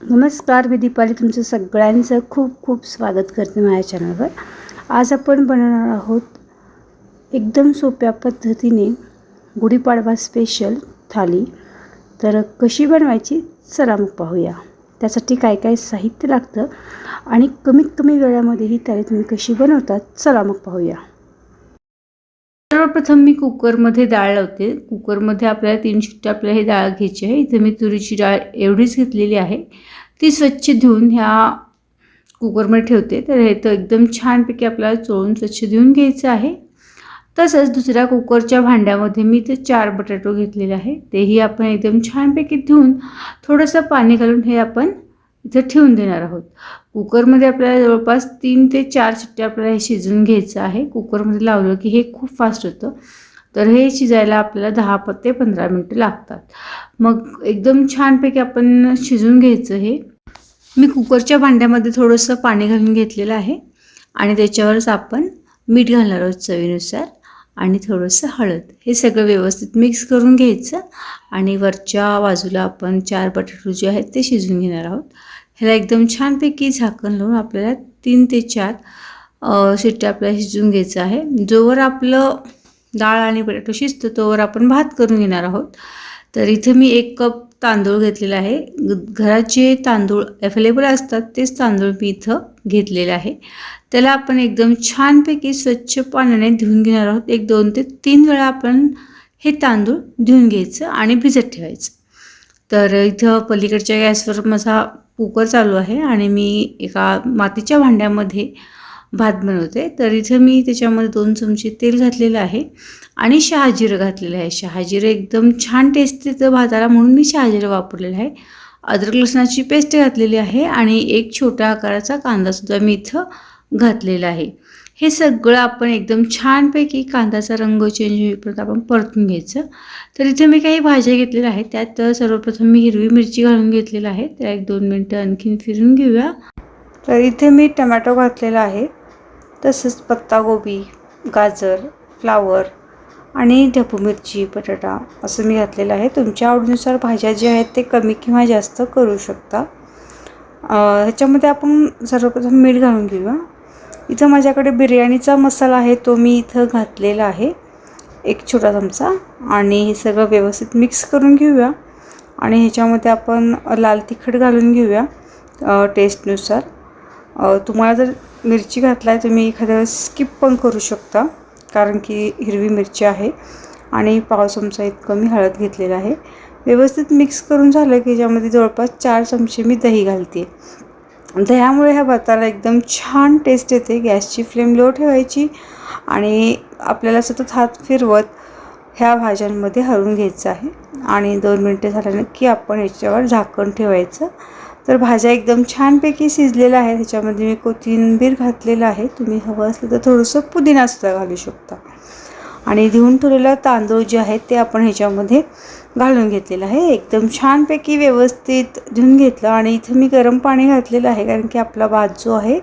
नमस्कार मी दीपाली तुमचं सगळ्यांचं खूप खूप स्वागत करते माझ्या चॅनलवर. आज आपण बनवणार आहोत एकदम सोप्या पद्धतीने गुढीपाडवा स्पेशल थाली. तर कशी बनवायची चला मग पाहूया. त्यासाठी काय काय साहित्य लागतं आणि कमीत कमी वेळामध्ये ही थाली तुम्ही कशी बनवतात चला मग पाहूया. सर्वप्रथम मी कुकरमध्ये डाळ लावते. कुकरमध्ये आपल्याला तीन शिट्ट्या आपल्याला ही डाळ घ्यायची आहे. इथे मी तुरीची डाळ एवढीच घेतलेली आहे. ती स्वच्छ धुवून ह्या कुकरमध्ये ठेवते. तर हे तर एकदम छानपैकी आपल्याला चोळून स्वच्छ धुवून घ्यायचं आहे. तसंच दुसऱ्या कुकरच्या भांड्यामध्ये मी ते चार बटाटो घेतलेले आहे. तेही आपण एकदम छानपैकी धुवून थोडंसं पाणी घालून हे आपण इथं ठेवून देणार आहोत. कुकरमध्ये आपल्याला जवळपास तीन ते चार शिट्ट्या आपल्याला हे शिजवून घ्यायचं आहे. कुकरमध्ये लावलं की हे खूप फास्ट होतं. तर हे शिजायला आपल्याला दहा ते पंधरा मिनटं लागतात. मग एकदम छानपैकी आपण शिजवून घ्यायचं हे. मी कुकरच्या भांड्यामध्ये थोडंसं पाणी घालून घेतलेलं आहे. आणि त्याच्यावरच आपण मीठ घालणार आहोत चवीनुसार. आणि थोडंसं हळद. हे सगळं व्यवस्थित मिक्स करून घ्यायचं. आणि वरच्या बाजूला आपण चार बटाटो जे आहेत ते शिजवून घेणार आहोत. ह्याला एकदम छानपैकी झाकण लावून आपल्याला तीन ते चार शिट्ट्या आपल्याला शिजून घ्यायचं आहे. जोवर आपलं डाळ आणि बटाटो शिजतो तोवर आपण भात करून घेणार आहोत. तर इथं मी एक कप तांदूळ घेतलेला आहे. घरात जे तांदूळ अवेलेबल असतात तेच तांदूळ मी इथं घेतलेले आहे. त्याला आपण एकदम छानपैकी स्वच्छ पाण्याने धुवून घेणार आहोत. एक दोन ते तीन वेळा आपण हे तांदूळ धुवून घ्यायचं आणि भिजत ठेवायचं. तर इथं पलीकडच्या गॅसवर माझा कुकर चालू आहे आणि मी एका मातीच्या भांड्यामध्ये भात बनवते. तर इथं मी त्याच्यामध्ये दोन चमचे तेल घातलेलं आहे आणि शहाजिरं घातलेलं आहे. शहाजिरं एकदम छान टेस्ट देतं भाताला म्हणून मी शहाजिरं वापरलेलं आहे. अद्रक लसणाची पेस्ट घातलेली आहे आणि एक छोट्या आकाराचा कांदासुद्धा मी इथं घातलेला आहे. हे सगळं आपण एकदम छानपैकी कांद्याचा रंग चेंज होईपर्यंत आपण परतून घ्यायचं. तर इथे मी काही भाज्या घेतलेल्या आहेत. त्यात सर्वप्रथम मी हिरवी मिरची घालून घेतलेलं आहे. त्या एक दोन मिनटं आणखीन फिरून घेऊया. तर इथे मी टमॅटो घातलेला आहे. तसंच पत्तागोबी गाजर फ्लावर आणि ढपू मिरची बटाटा असं मी घातलेलं आहे. तुमच्या आवडीनुसार भाज्या ज्या आहेत ते कमी किंवा जास्त करू शकता. ह्याच्यामध्ये आपण सर्वप्रथम मीठ घालून घेऊया. इथं माझ्याकडे बिर्याणीचा मसाला आहे तो मी इथं घातलेला आहे. एक छोटा चमचा. आणि हे सगळं व्यवस्थित मिक्स करून घेऊया. आणि ह्याच्यामध्ये आपण लाल तिखट घालून घेऊया टेस्टनुसार तुम्हाला जर मिरची घातला आहे तुम्ही एखाद्या वेळेस स्किप पण करू शकता कारण की हिरवी मिरची आहे. आणि पाव चमचा इतकं मी हळद घेतलेला आहे. व्यवस्थित मिक्स करून झालं की याच्यामध्ये जवळपास चार चमचे मी दही घालते. दह्यामुळे ह्या भाताला एकदम छान टेस्ट येते. गॅसची फ्लेम लो ठेवायची आणि आपल्याला सतत हात फिरवत ह्या भाज्यांमध्ये हलवून घ्यायचं आहे. आणि दोन मिनटे झाल्यानं की आपण याच्यावर झाकण ठेवायचं. तर भाज्या एकदम छानपैकी शिजलेल्या आहेत. ह्याच्यामध्ये मी कोथिंबीर घातलेलं आहे. तुम्ही हवं असलं तर थोडंसं पुदिनासुद्धा घालू शकता. आणि धुवून ठेवलेला तांदूळ जे आहेत ते आपण ह्याच्यामध्ये घालून घेतलेलं आहे. एकदम छानपैकी व्यवस्थित धुवून घेतलं आणि इथं मी गरम पाणी घातलेलं आहे कारण की आपला भात जो आहे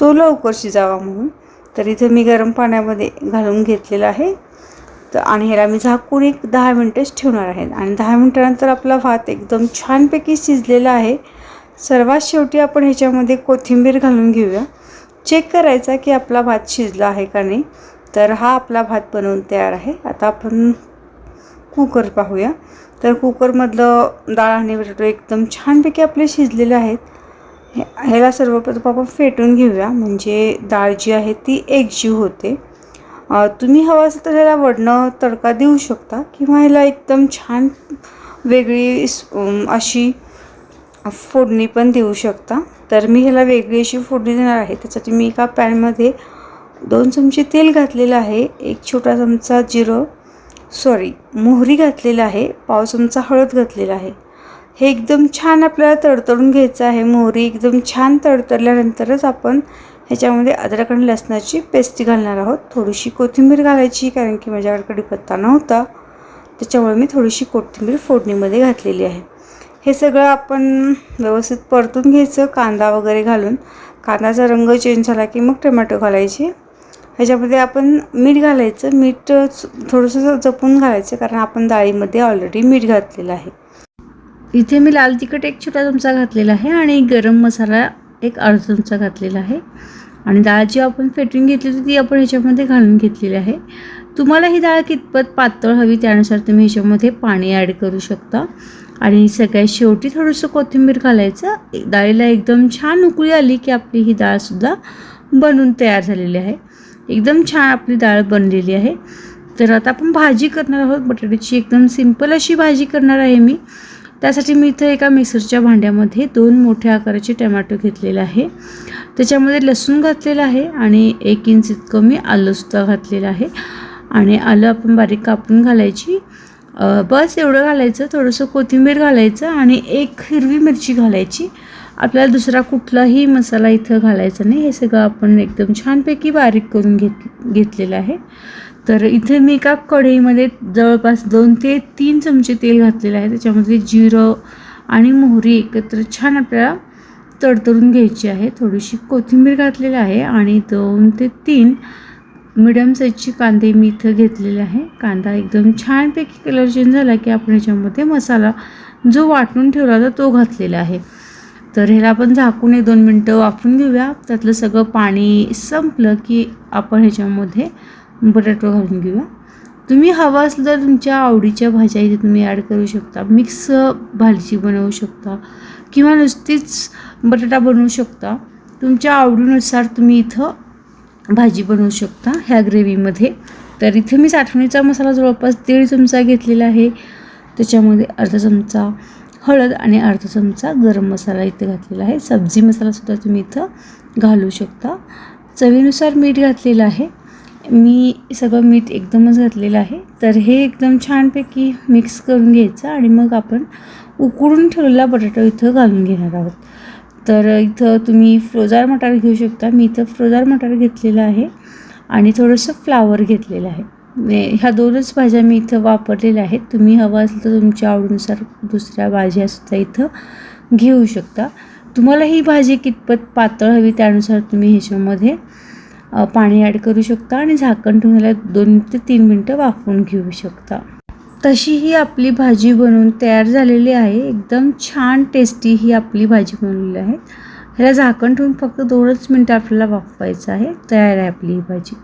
तो लवकर शिजावा म्हणून. तर इथं मी गरम पाण्यामध्ये घालून घेतलेलं आहे. तर आणि ह्याला मी झाकून एक दहा मिनटेच ठेवणार आहे. आणि दहा मिनटानंतर आपला भात एकदम छानपैकी शिजलेला आहे. सर्वात शेवटी आपण ह्याच्यामध्ये कोथिंबीर घालून घेऊया. चेक करायचा की आपला भात शिजला आहे का नाही. तर हा आपला भात बनवून तयार आहे. आता आपण कुकर पाहूया. तर कुकरमधलं डाळ आणि बटाटो एकदम छानपैकी आपले शिजलेले आहेत. हे ह्याला सर्वप्रथम आपण फेटून घेऊया. म्हणजे डाळ जी आहे ती एकजीव होते. तुम्ही हवं असेल तर ह्याला वडणं तडका देऊ शकता किंवा ह्याला एकदम छान वेगळी अशी फोडणी पण देऊ शकता. तर मी ह्याला वेगळी अशी फोडणी देणार आहे. त्यासाठी मी एका पॅनमध्ये दोन चमचे तेल घातलेलं आहे एक छोटा चमचा जिरं सॉरी मोहरी घातलेला आहे पाव चमचा हळद घातलेला आहे. हे एकदम छान आपल्याला तडतडून घ्यायचं आहे मोहरी एकदम छान तडतडल्यानंतरच आपण ह्याच्यामध्ये अद्रक आणि लसणाची पेस्ट घालणार आहोत. थोडीशी कोथिंबीर घालायची कारण की माझ्याकडे कढीपत्ता नव्हता. त्याच्यामुळे मी थोडीशी कोथिंबीर फोडणीमध्ये घातलेली आहे. हे सगळं आपण व्यवस्थित परतून घ्यायचं कांदा वगैरे घालून. कांद्याचा रंग चेंज झाला की मग टोमॅटो घालायचे. ह्याच्यामध्ये आपण मीठ घालायचं. मीठ थोडंसं जपून घालायचं कारण आपण डाळीमध्ये ऑलरेडी मीठ घातलेलं आहे. इथे मी लाल तिखट एक छोटा चमचा घातलेला आहे आणि गरम मसाला एक अर्धा चमचा घातलेला आहे. आणि डाळ जी आपण फेटून घेतली होती ती आपण ह्याच्यामध्ये घालून घेतलेली आहे. तुम्हाला ही डाळ कितपत पातळ हवी त्यानुसार तुम्ही ह्याच्यामध्ये पाणी ॲड करू शकता. आणि सगळ्यात शेवटी थोडंसं कोथिंबीर घालायचं. डाळीला एकदम छान उकळी आली की आपली ही डाळसुद्धा बनून तयार झालेली आहे. एकदम छान आपली डाळ बनलेली आहे. तर आता आपण भाजी करणार आहोत बटाट्याची. एकदम सिंपल अशी भाजी करणार आहे मी. त्यासाठी मी इथं एका मिक्सरच्या भांड्यामध्ये दोन मोठ्या आकाराचे टमॅटो घेतलेले आहे. त्याच्यामध्ये लसूण घातलेलं आहे आणि एक इंच इतकं मी आलंसुद्धा घातलेलं आहे. आणि आलं आपण बारीक कापून घालायची. बस एवढं घालायचं. थोडंसं कोथिंबीर घालायचं आणि एक हिरवी मिरची घालायची. आपल्याला दुसरा कुठलाही मसाला इथं घालायचा नाही. हे सगळं आपण एकदम छानपैकी बारीक करून घेत घेतलेलं आहे. तर इथे मी एका कढईमध्ये जवळपास दोन ते तीन चमचे तेल घातलेलं आहे. त्याच्यामध्ये जिरं आणि मोहरी एकत्र छान आपल्याला तडतडून घ्यायची आहे. थोडीशी कोथिंबीर घातलेली आहे आणि दोन ते तीन मिडियम साईजची कांदे मी इथं घेतलेले आहे. कांदा एकदम छानपैकी कलर चेंज झाला की आपण याच्यामध्ये मसाला जो वाटून ठेवला होता तो घातलेला आहे. तर ह्याला आपण झाकून एक दोन मिनटं वाफून घेऊया. त्यातलं सगळं पाणी संपलं की आपण ह्याच्यामध्ये बटाटो घालून घेऊया. तुम्ही हवं असलं तर तुमच्या आवडीच्या भाज्या इथे तुम्ही ॲड करू शकता. मिक्स भाजी बनवू शकता किंवा नुसतीच बटाटा बनवू शकता. तुमच्या आवडीनुसार तुम्ही इथं भाजी बनवू शकता ह्या ग्रेव्हीमध्ये तर इथे मी साठवणीचा मसाला जवळपास दीड चमचा घेतलेला आहे. त्याच्यामध्ये अर्धा चमचा हळद आणि अर्धा चमचा गरम मसाला इथे घातलेला आहे. सब्जी मसालासुद्धा तुम्ही इथं घालू शकता. चवीनुसार मीठ घातलेलं आहे. मी सगळं मीठ एकदमच घातलेलं आहे. तर हे एकदम छानपैकी मिक्स करून घ्यायचं आणि मग आपण उकडून ठेवलेला बटाटा इथं घालून घेणार आहोत. तर इथं तुम्ही फ्रोजार मटार घेऊ शकता. मी इथं फ्रोजार मटार घेतलेलं आहे आणि थोडंसं फ्लावर घेतलेलं आहे. ह्या दोनच भाज्या मी इथं वापरलेल्या आहेत. तुम्ही हवं असेल तर तुमच्या आवडीनुसार दुसऱ्या भाज्यासुद्धा इथं घेऊ शकता. तुम्हाला ही भाजी कितपत पातळ हवी त्यानुसार तुम्ही ह्याच्यामध्ये पाणी ॲड करू शकता आणि झाकण ठेवून ह्याला दोन ते तीन मिनटं वाफवून घेऊ शकता. तशी ही आपली भाजी बनवून तयार झालेली आहे. एकदम छान टेस्टी ही आपली भाजी बनवलेली आहे. ह्याला झाकण ठेवून फक्त दोनच मिनटं आपल्याला वाफवायचं आहे. तयार आहे आपली ही भाजी.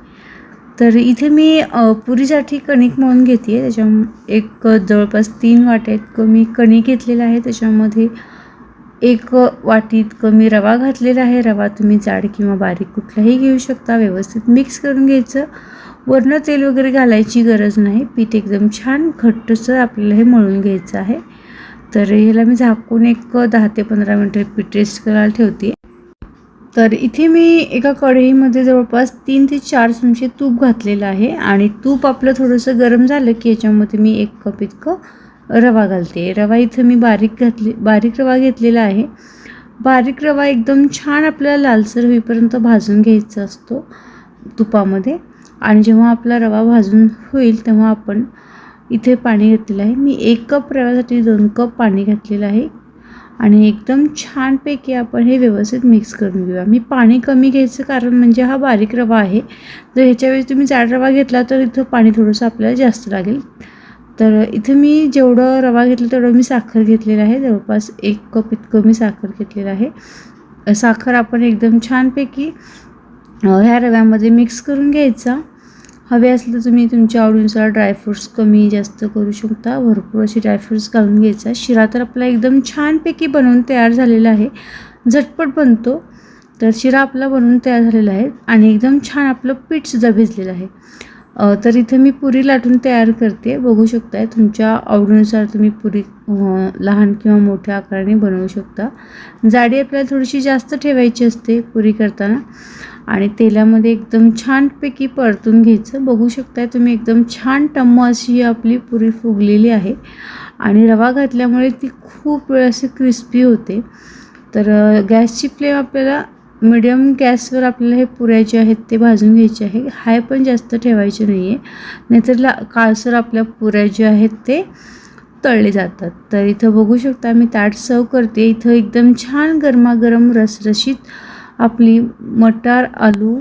तर इथे मी पुरीसाठी कणिक मळून घेते आहे त्याच्या एक जवळपास तीन वाट्या इतकं मी कणिक घेतलेलं आहे. त्याच्यामध्ये एक वाटी इतकं मी रवा घातलेला आहे. रवा तुम्ही जाड किंवा बारीक कुठलाही घेऊ शकता. व्यवस्थित मिक्स करून घ्यायचं. वरनं तेल वगैरे घालायची गरज नाही. पीठ एकदम छान घट्टसर आपल्याला हे मळून घ्यायचं आहे. तर ह्याला मी झाकून एक दहा ते पंधरा मिनटं पीठ रेस्ट करायला ठेवते तर इथे मी एका कढईमध्ये जवळपास तीन ते चार चमचे तूप घातलेलं आहे आणि तूप आपलं थोडंसं गरम झालं की याच्यामध्ये मी एक कप इतकं रवा घालते. रवा इथं मी बारीक घातले बारीक रवा घेतलेला आहे. बारीक रवा एकदम छान आपल्याला लालसर होईपर्यंत भाजून घ्यायचा असतो तुपामध्ये. आणि जेव्हा आपला रवा भाजून होईल तेव्हा आपण इथे पाणी घातलेलं आहे. मी एक कप रव्यासाठी दोन कप पाणी घातलेलं आहे. आणि एकदम छानपैकी आपण हे व्यवस्थित मिक्स करून घेऊया. मी पाणी कमी घ्यायचं कारण म्हणजे हा बारीक रवा आहे. जर ह्याच्यावेळी तुम्ही जाड रवा घेतला तर इथं पाणी थोडंसं आपल्याला जास्त लागेल. तर इथं मी जेवढं रवा घेतलं तेवढं मी साखर घेतलेलं आहे. जवळपास एक कप इतकं मी साखर घेतलेलं आहे. साखर आपण एकदम छानपैकी ह्या रव्यामध्ये मिक्स करून घ्यायचा. हवे असले तर तुम्ही तुमच्या आवडीनुसार ड्रायफ्रूट्स कमी जास्त करू शकता. भरपूर असे ड्रायफ्रूट्स घालून घ्यायचा. शिरा तर आपला एकदम छानपैकी बनवून तयार झालेला आहे. झटपट बनतो. तर शिरा आपला बनवून तयार झालेला आहे आणि एकदम छान आपलं पीठसुद्धा भिजलेलं आहे. तर इथं मी पुरी लाटून तयार करते. बघू शकताय तुमच्या आवडीनुसार तुम्ही पुरी लहान किंवा मोठ्या आकाराने बनवू शकता. जाडी आपल्याला थोडीशी जास्त ठेवायची असते पुरी करताना. आणि तेलामध्ये एकदम छानपैकी परतून घ्यायचं. बघू शकताय तुम्ही एकदम छान टम्म अशी आपली पुरी फुगलेली आहे. आणि रवा घातल्यामुळे ती खूप वेळ अशी क्रिस्पी होते. तर गॅसची फ्लेम आपल्याला मिडियम गॅसवर आपल्याला हे पुऱ्या जे आहेत ते भाजून घ्यायचे आहे. हाय पण जास्त ठेवायचे नाही आहे नाहीतर ला काळसर आपल्या पुऱ्या ज्या आहेत ते तळले जातात. तर इथं बघू शकता मी ताट सर्व करते. इथं एकदम छान गरमागरम रसरशीत आपली मटार आलू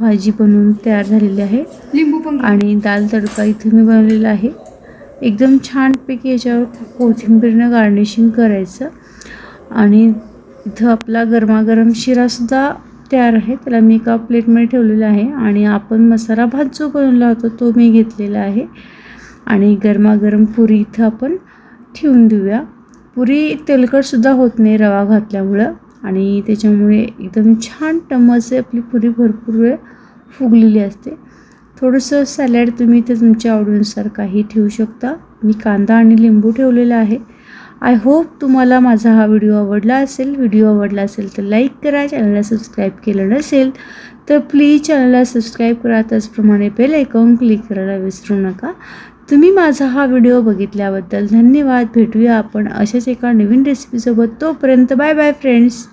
भाजी बनवून तयार झालेली आहे. लिंबू. आणि दाल तडका इथं मी बनवलेला आहे. एकदम छानपैकी याच्यावर कोथिंबीरनं गार्निशिंग करायचं. आणि इथं आपला गरमागरम शिरासुद्धा तयार आहे. त्याला मी एका प्लेटमध्ये ठेवलेला आहे आणि आपण मसाला भात जो बनवला होता तो मी घेतलेला आहे. आणि गरमागरम पुरी इथं आपण ठेवून देऊया. पुरी तेलकटसुद्धा होत नाही रवा घातल्यामुळं आणि त्याच्यामुळे एकदम छान टम्मचे आपली पुरी भरपूर वेळ फुगलेली असते. थोडंसं सॅलॅड तुम्ही इथे तुमच्या आवडीनुसार काही ठेवू शकता. मी कांदा आणि लिंबू ठेवलेला आहे. आय होप तुम्हाला माझा हा व्हिडिओ आवडला असेल. व्हिडिओ आवडला असेल तर लाईक करा चॅनलला सबस्क्राईब केलं नसेल तर प्लीज चॅनलला सबस्क्राईब करा. त्याचप्रमाणे बेल आयकॉन क्लिक करायला विसरू नका. तुम्ही माझा हा व्हिडिओ बघितल्याबद्दल धन्यवाद. भेटूया आपण अशाच एका नवीन रेसिपीसोबत तोपर्यंत बाय बाय फ्रेंड्स